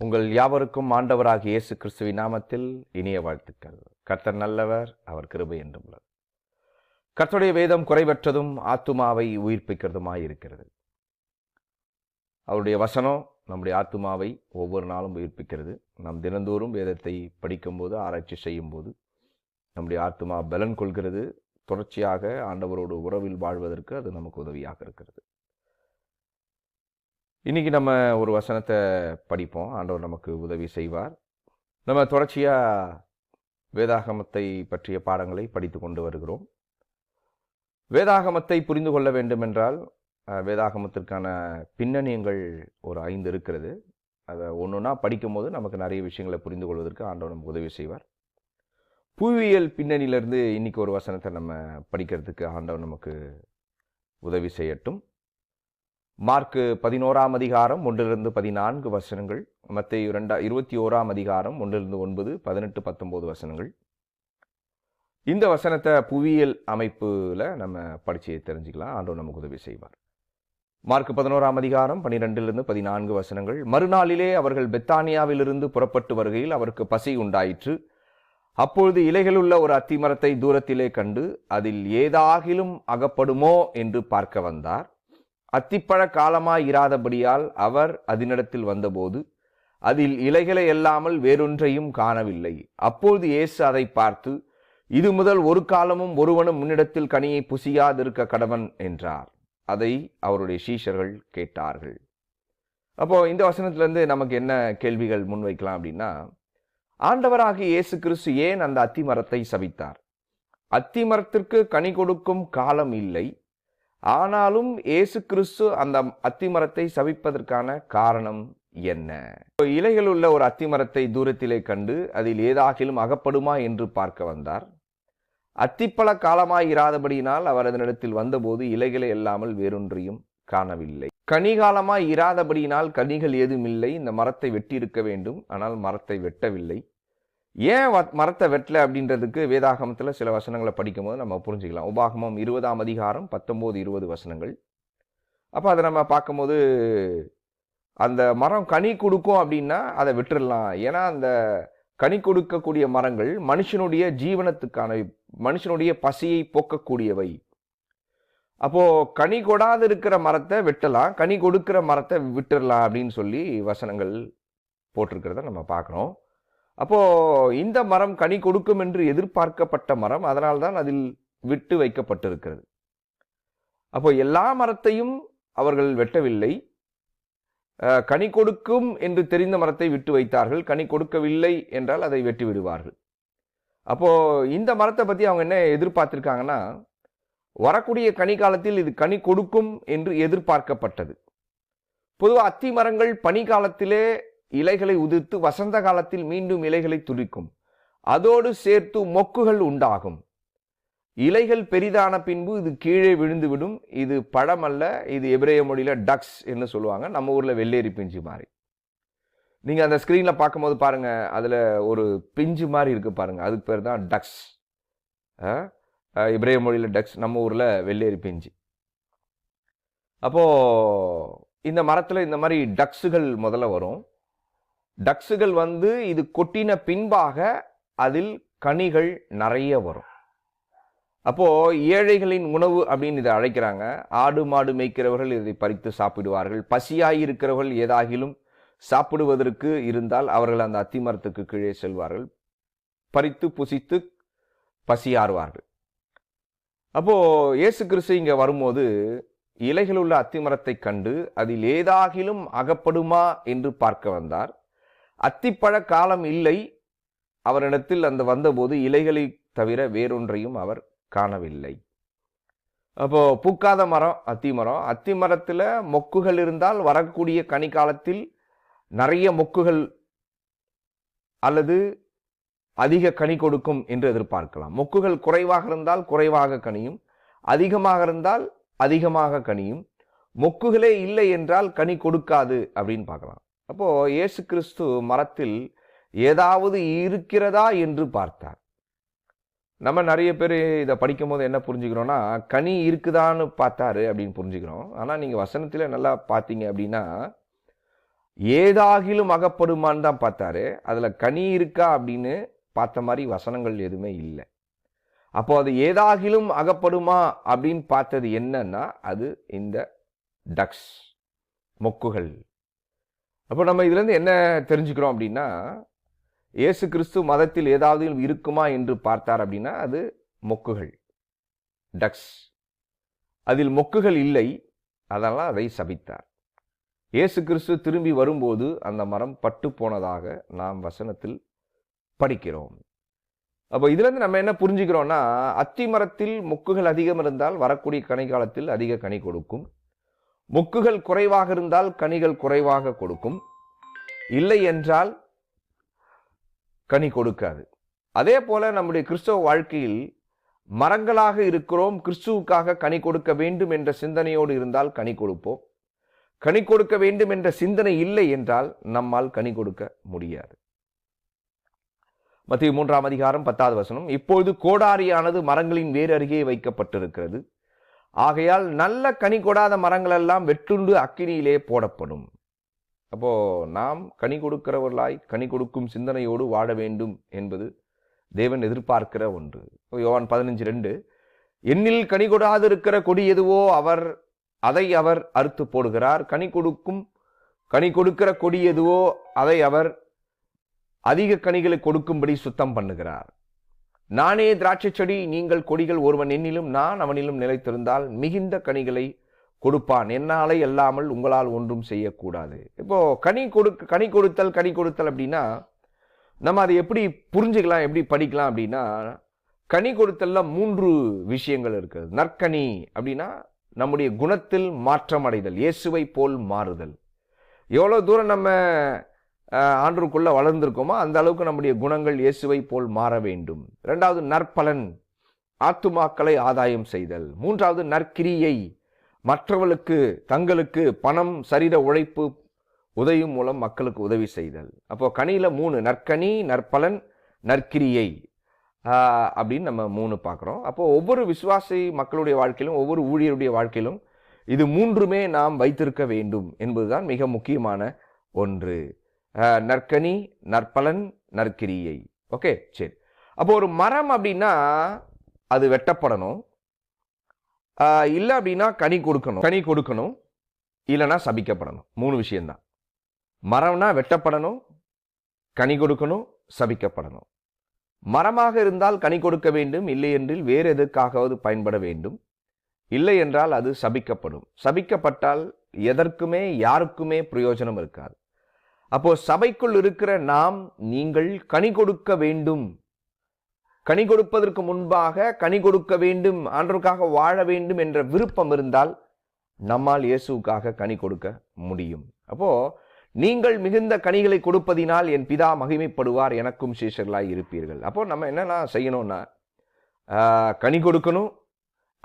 உங்கள் யாவருக்கும் ஆண்டவராக இயேசு கிறிஸ்துவின் நாமத்தில் இனிய வாழ்த்துக்கள். கர்த்தர் நல்லவர் அவர் கிருபை என்றும் உள்ளது. கர்த்தருடைய வேதம் குறைவற்றதும் ஆத்துமாவை உயிர்ப்பிக்கிறதுமாய் இருக்கிறது அவருடைய வசனம் நம்முடைய ஆத்துமாவை ஒவ்வொரு நாளும் உயிர்ப்பிக்கிறது. நாம் தினந்தோறும் வேதத்தை படிக்கும்போது ஆராய்ச்சி செய்யும்போது நம்முடைய ஆத்துமா பலன் கொள்கிறது. தொடர்ச்சியாக ஆண்டவரோடு உறவில் வாழ்வதற்கு அது நமக்கு உதவியாக இருக்கிறது. இன்னைக்கு நம்ம ஒரு வசனத்தை படிப்போம். ஆண்டவர் நமக்கு உதவி செய்வார். நம்ம தொடர்ச்சியாக வேதாகமத்தை பற்றிய பாடங்களை படித்து கொண்டு வருகிறோம். வேதாகமத்தை புரிந்து கொள்ள வேண்டுமென்றால் வேதாகமத்திற்கான பின்னணியங்கள் ஒரு ஐந்து இருக்கிறது. அதை ஒன்றுனா படிக்கும்போது நமக்கு நிறைய விஷயங்களை புரிந்து கொள்வதற்கு ஆண்டவர் நமக்கு உதவி செய்வார். புவியியல் பின்னணியிலிருந்து இன்னைக்கு ஒரு வசனத்தை நம்ம படிக்கிறதுக்கு ஆண்டவர் நமக்கு உதவி செய்யட்டும். மார்க்கு பதினோராம் அதிகாரம் ஒன்றிலிருந்து பதினான்கு வசனங்கள் மத்திய இரண்டா இருபத்தி ஓராம் அதிகாரம் ஒன்றிலிருந்து ஒன்பது பதினெட்டு பத்தொம்போது வசனங்கள். இந்த வசனத்தை புவியியல் அமைப்பில் நம்ம படிச்சு தெரிஞ்சுக்கலாம். ஆண்டவர் நமக்கு உதவி செய்வார். மார்க் பதினோராம் அதிகாரம் பனிரெண்டிலிருந்து பதினான்கு வசனங்கள். மறுநாளிலே அவர்கள் பெத்தானியாவிலிருந்து புறப்பட்டு வருகையில் அவருக்கு பசி உண்டாயிற்று. அப்பொழுது இலைகளுள்ள ஒரு அத்திமரத்தை தூரத்திலே கண்டு அதில் ஏதாகிலும் அகப்படுமோ என்று பார்க்க வந்தார். அத்திப்பழ காலமாய் இராதபடியால் அவர் அதனிடத்தில் வந்தபோது அதில் இலைகளை அல்லாமல் வேறொன்றையும் காணவில்லை. அப்பொழுது இயேசு அதை பார்த்து இது முதல் ஒரு காலமும் ஒருவனும் முன்னிடத்தில் கனியை புசியாதிருக்க கடவன் என்றார். அதை அவருடைய சீஷர்கள் கேட்டார்கள். அப்போ இந்த வசனத்திலிருந்து நமக்கு என்ன கேள்விகள் முன்வைக்கலாம் அப்படின்னா ஆண்டவராக இயேசு கிறிஸ்து ஏன் அந்த அத்திமரத்தை சபித்தார்? அத்திமரத்திற்கு கனி கொடுக்கும் காலம் இல்லை ஆனாலும் இயேசு கிறிஸ்து அந்த அத்திமரத்தை சவிப்பதற்கான காரணம் என்ன? இலைகள் உள்ள ஒரு அத்திமரத்தை தூரத்திலே கண்டு அதில் ஏதாகிலும் அகப்படுமா என்று பார்க்க வந்தார். அத்திப்பழ காலமாய் இராதபடியினால் அவர் அதனிடத்தில் வந்தபோது இலைகளை இல்லாமல் வேறொன்றையும் காணவில்லை. கனிகாலமாய் இராதபடியினால் கனிகள் ஏதுமில்லை. இந்த மரத்தை வெட்டியிருக்க வேண்டும். ஆனால் மரத்தை வெட்டவில்லை. ஏன் வத் மரத்தை வெட்டல அப்படின்றதுக்கு வேதாகமத்தில் சில வசனங்களை படிக்கும்போது நம்ம புரிஞ்சுக்கலாம். உபாகமம் இருபதாம் அதிகாரம் பத்தொம்போது இருபது வசனங்கள். அப்போ அதை நம்ம பார்க்கும்போது அந்த மரம் கனி கொடுக்கும் அப்படின்னா அதை விட்டுறலாம். ஏன்னா அந்த கனி கொடுக்கக்கூடிய மரங்கள் மனுஷனுடைய ஜீவனத்துக்கான மனுஷனுடைய பசியை போக்கக்கூடியவை. அப்போது கனி கொடாது இருக்கிற மரத்தை வெட்டலாம். கனி கொடுக்கிற மரத்தை விட்டுடலாம் அப்படின்னு சொல்லி வசனங்கள் போட்டிருக்கிறத நம்ம பார்க்குறோம் அப்போ இந்த மரம் கனி கொடுக்கும் என்று எதிர்பார்க்கப்பட்ட மரம் அதனால்தான் அதில் விட்டு வைக்கப்பட்டிருக்கிறது. அப்போ எல்லா மரத்தையும் அவர்கள் வெட்டவில்லை. கனி கொடுக்கும் என்று தெரிந்த மரத்தை விட்டு வைத்தார்கள். கனி கொடுக்கவில்லை என்றால் அதை வெட்டி விடுவார்கள். அப்போது இந்த மரத்தை பற்றி அவங்க என்ன எதிர்பார்த்துருக்காங்கன்னா வரக்கூடிய கனி காலத்தில் இது கனி கொடுக்கும் என்று எதிர்பார்க்கப்பட்டது. பொதுவாக அத்தி மரங்கள் பனி காலத்திலே இலைகளை உதிர்த்து வசந்த காலத்தில் மீண்டும் இலைகளை துடிக்கும். அதோடு சேர்த்து மொக்குகள் உண்டாகும். இலைகள் பெரிதான பின்பு இது கீழே விழுந்துவிடும். இது பழம் அல்ல இது எபிரேய மொழியில் டக்ஸ் என்று சொல்லுவாங்க. நம்ம ஊரில் வெள்ளேரி பிஞ்சு மாதிரி. நீங்கள் அந்த ஸ்க்ரீனில் பார்க்கும்போது பாருங்கள் அதில் ஒரு பிஞ்சு மாதிரி இருக்குது பாருங்கள் அதுக்கு பேர் தான் டக்ஸ் இப்ரேய மொழியில் டக்ஸ் நம்ம ஊரில் வெள்ளேரி பிஞ்சு. அப்போது இந்த மரத்தில் இந்த மாதிரி டக்ஸுகள் முதல்ல வரும். டக்ஸுகள் வந்து இது கொட்டின பின்பாக அதில் கனிகள் நிறைய வரும். அப்போது ஏழைகளின் உணவு அப்படின்னு இதை அழைக்கிறாங்க. ஆடு மாடு மேய்க்கிறவர்கள் இதை பறித்து சாப்பிடுவார்கள். பசியாய் இருக்கிறவர்கள் ஏதாகிலும் சாப்பிடுவதற்கு இருந்தால் அவர்கள் அந்த அத்திமரத்துக்கு கீழே செல்வார்கள். பறித்து புசித்து பசியாறுவார்கள். அப்போது இயேசு கிறிஸ்து இங்கே வரும்போது இலைகள் உள்ள அத்திமரத்தை கண்டு அதில் ஏதாகிலும் அகப்படுமா என்று பார்க்க வந்தார். அத்திப்பழ காலம் இல்லை. அவரிடத்தில் அந்த வந்தபோது இலைகளை தவிர வேறொன்றையும் அவர் காணவில்லை. அப்போ பூக்காத மரம் அத்தி மரம். அத்தி மரத்தில் மொக்குகள் இருந்தால் வரக்கூடிய கனி காலத்தில் நிறைய மொக்குகள் அல்லது அதிக கனி கொடுக்கும் என்று எதிர்பார்க்கலாம். மொக்குகள் குறைவாக இருந்தால் குறைவாக கனியும் அதிகமாக இருந்தால் அதிகமாக கனியும். மொக்குகளே இல்லை என்றால் கனி கொடுக்காது அப்படின்னு பார்க்கலாம். அப்போ இயேசு கிறிஸ்து மரத்தில் ஏதாவது இருக்கிறதா என்று பார்த்தார். நம்ம நிறைய பேர் இதை படிக்கும் போது என்ன புரிஞ்சுக்கிறோன்னா கனி இருக்குதான்னு பார்த்தாரு அப்படின்னு புரிஞ்சுக்கிறோம். ஆனால் நீங்கள் வசனத்தில் நல்லா பார்த்தீங்க அப்படின்னா ஏதாகிலும் அகப்படுமான்னு தான் பார்த்தாரு. அதில் கனி இருக்கா அப்படின்னு பார்த்த மாதிரி வசனங்கள் எதுவுமே இல்லை. அப்போ அது ஏதாகிலும் அகப்படுமா அப்படின்னு பார்த்தது என்னன்னா அது இந்த டக்ஸ் மொக்குகள். அப்போ நம்ம இதுலேருந்து என்ன தெரிஞ்சுக்கிறோம் அப்படின்னா இயேசு கிறிஸ்து மதத்தில் ஏதாவது இருக்குமா என்று பார்த்தார் அப்படின்னா அது மொக்குகள் டக்ஸ். அதில் மொக்குகள் இல்லை அதனால் அதை சபித்தார். இயேசு கிறிஸ்து திரும்பி வரும்போது அந்த மரம் பட்டு போனதாக நாம் வசனத்தில் படிக்கிறோம். அப்போ இதுலேருந்து நம்ம என்ன புரிஞ்சுக்கிறோம்னா அத்தி மரத்தில் மொக்குகள் அதிகம் இருந்தால் வரக்கூடிய கனி காலத்தில் அதிக கனி கொடுக்கும். மொக்குகள் குறைவாக இருந்தால் கனிகள் குறைவாக கொடுக்கும். இல்லை என்றால் கனி கொடுக்காது. அதே போல நம்முடைய கிறிஸ்தவ வாழ்க்கையில் மரங்களாக இருக்கிறோம் கிறிஸ்துவுக்காக கனி கொடுக்க வேண்டும் என்ற சிந்தனையோடு இருந்தால் கனி கொடுப்போம். கனி கொடுக்க வேண்டும் என்ற சிந்தனை இல்லை என்றால் நம்மால் கனி கொடுக்க முடியாது. மத்திய மூன்றாம் அதிகாரம் பத்தாவது வசனம் இப்பொழுது கோடாரியானது மரங்களின் வேறு அருகே வைக்கப்பட்டிருக்கிறது. ஆகையால் நல்ல கனி கொடாத மரங்களெல்லாம் வெட்டுண்டு அக்கினியிலே போடப்படும். அப்போ நாம் கனி கொடுக்கிறவர்களாய் கனி கொடுக்கும் சிந்தனையோடு வாழ வேண்டும் என்பது தேவன் எதிர்பார்க்கிற ஒன்று. யோவான் பதினஞ்சு ரெண்டு எண்ணில் கனி கொடாது இருக்கிற கொடி எதுவோ அவர் அதை அவர் அறுத்து போடுகிறார். கனி கொடுக்கும் கனி கொடுக்கிற கொடி எதுவோ அதை அவர் அதிக கனிகளை கொடுக்கும்படி சுத்தம் பண்ணுகிறார். நானே திராட்சை செடி நீங்கள் கொடிகள் ஒருவன் என்னிலும் நான் அவனிலும் நிலைத்திருந்தால் மிகுந்த கனிகளை கொடுப்பான். என்னாலே அல்லாமல் உங்களால் ஒன்றும் செய்யக்கூடாது. இப்போ கனி கொடுக்க கனி கொடுத்தல் கனி கொடுத்தல் அப்படின்னா நம்ம அதை எப்படி புரிஞ்சுக்கலாம் எப்படி படிக்கலாம் அப்படின்னா கனி கொடுத்தல்ல மூன்று விஷயங்கள் இருக்குது. நற்கனி அப்படின்னா நம்முடைய குணத்தில் மாற்றம் அடைதல் இயேசுவை போல் மாறுதல். எவ்வளோ தூரம் நம்ம அஹ், வளர்ந்திருக்கோமோ அந்த அளவுக்கு நம்முடைய குணங்கள் இயேசுவை போல் மாற வேண்டும். இரண்டாவது நற்பலன் ஆத்துமாக்களை ஆதாயம் செய்தல். மூன்றாவது நற்கிரியை மற்றவர்களுக்கு தங்களுக்கு பணம் சரீர உழைப்பு உதவி மூலம் மக்களுக்கு உதவி செய்தல். அப்போ கனியில் மூணு நற்கனி நற்பலன் நற்கிரியை. அப்படின்னு நம்ம மூணு பார்க்குறோம். அப்போ ஒவ்வொரு விசுவாசி மக்களுடைய வாழ்க்கையிலும் ஒவ்வொரு ஊழியருடைய வாழ்க்கையிலும் இது மூன்றுமே நாம் வைத்திருக்க வேண்டும் என்பதுதான் மிக முக்கியமான ஒன்று. நற்கனி நற்பலன் நற்கிரியை. ஓகே சரி. அப்போ ஒரு மரம் அப்படின்னா அது வெட்டப்படணும். இல்லை அப்படின்னா கனி கொடுக்கணும். கனி கொடுக்கணும். இல்லைன்னா சபிக்கப்படணும். மூணு விஷயந்தான் மரம்னா வெட்டப்படணும். கனி கொடுக்கணும். சபிக்கப்படணும். மரமாக இருந்தால் கனி கொடுக்க வேண்டும். இல்லை என்றில் வேறு எதற்காகவது பயன்பட வேண்டும். இல்லை என்றால் அது சபிக்கப்படும். சபிக்கப்பட்டால் எதற்குமே யாருக்குமே பிரயோஜனம் இருக்காது. அப்போ சபைக்குள் இருக்கிற நாம் நீங்கள் கனி கொடுக்க வேண்டும். கனி கொடுப்பதற்கு முன்பாக கனி கொடுக்க வேண்டும் ஆண்டவருக்காக வாழ வேண்டும் என்ற விருப்பம் இருந்தால் நம்மால் இயேசுக்காக கனி கொடுக்க முடியும். அப்போ நீங்கள் மிகுந்த கனிகளை கொடுப்பதினால் என் பிதா மகிமைப்படுவார் எனக்கும் சீஷர்களாய் இருப்பீர்கள். அப்போ நம்ம என்னென்ன செய்யணும்னா கனி கொடுக்கணும்.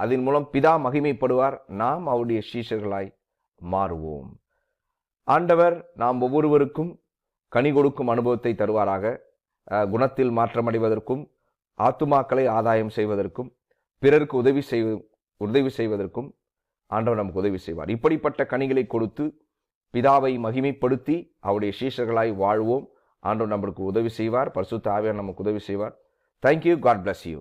அதன் மூலம் பிதா மகிமைப்படுவார். நாம் அவருடைய சீஷர்களாய் மாறுவோம். ஆண்டவர் நாம் ஒவ்வொருவருக்கும் கனி கொடுக்கும் அனுபவத்தை தருவாராக. குணத்தில் மாற்றமடைவதற்கும் ஆத்துமாக்களை ஆதாயம் செய்வதற்கும் பிறருக்கு உதவி செய்வ உதவி செய்வதற்கும் ஆண்டவர் நமக்கு உதவி செய்வார். இப்படிப்பட்ட கனிகளை கொடுத்து பிதாவை மகிமைப்படுத்தி அவருடைய சீஷர்களாய் வாழ்வோம். ஆண்டவர் நம்மளுக்கு உதவி செய்வார். பரிசுத்த ஆவியார் நமக்கு உதவி செய்வார். Thank you God bless you